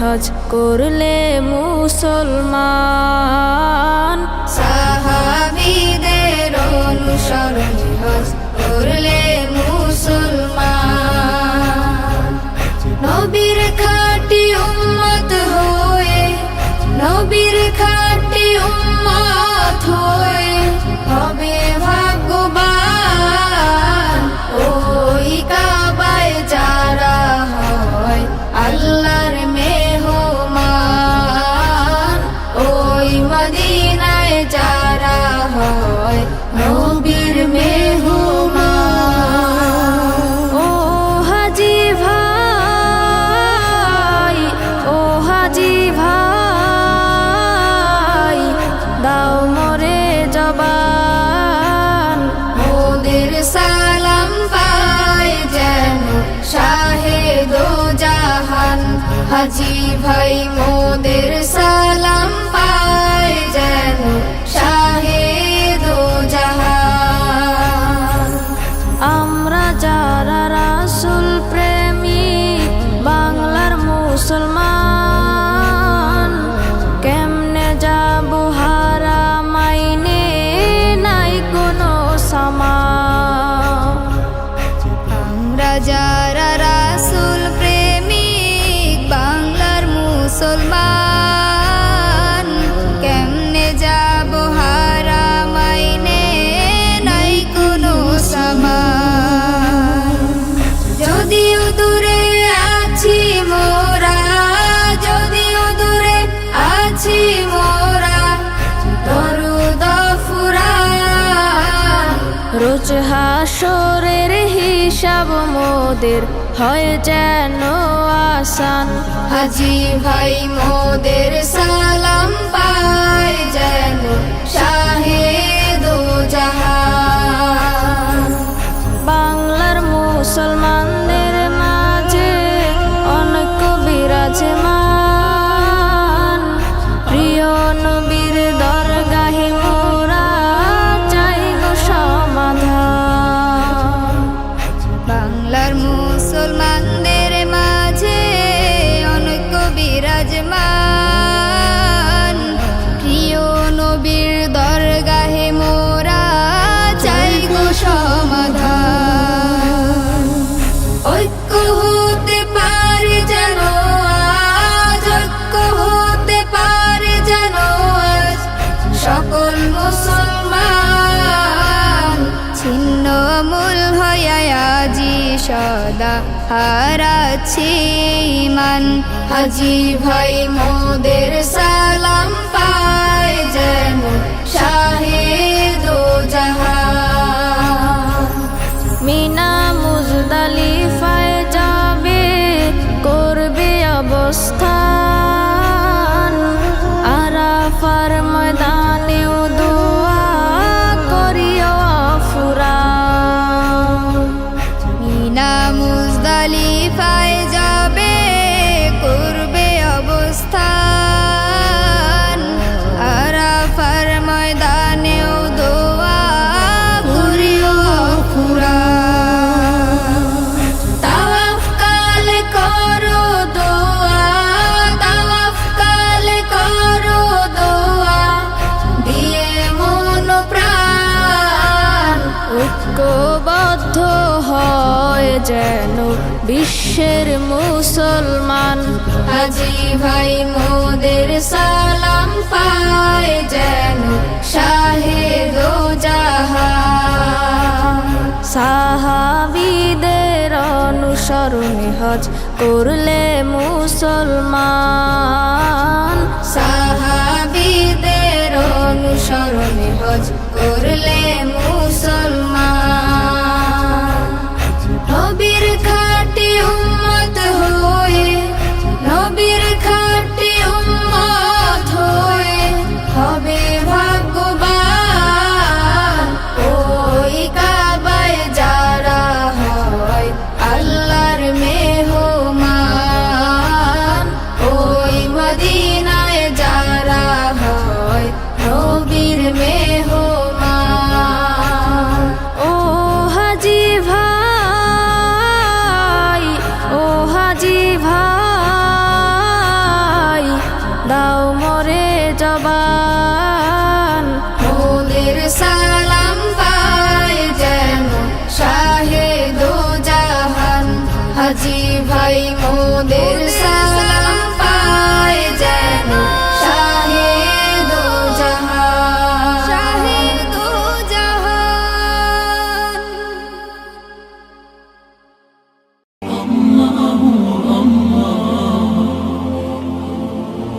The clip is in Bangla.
হজ করলে মুসলমান। সাহাবিদের অনুসরণে হজ করলে মুসলমান নবীর মেহমান। ও হাজি ভাই, ও হাজি ভাই, দাও মরে জবান। মোদের সালাম পায় যেন শাহেদ জাহান হাজি ভাই, মোদের সালাম রোজ হাসরের হিসাব মোদের হয় যেন আসান। হাজি ভাই মোদের সালাম পায় যেন শাহেদ জাহান বাংলার মুসলমানদের ছিন্ন মূল হয়াজি সদা হারাছি মান হাজি ভাই মোদের সালাম পায় যেন মুজদালিফায় যাবে, করবে অবস্থান। আরাফার ময়দানেও দোয়া করিও খুরা তাওয়াফ কালে করো দোয়া কালে করো দোয়া, দিয়ে মন প্রাণ হয় যেন বিশ্বের মুসলমান। হাজি ভাই মোদের সালাম পায় যেন শাহেদ সাহাবিদের অনুসরণে হজ করলে মুসলমান। সাহাবিদের অনুসরণে হজ করলে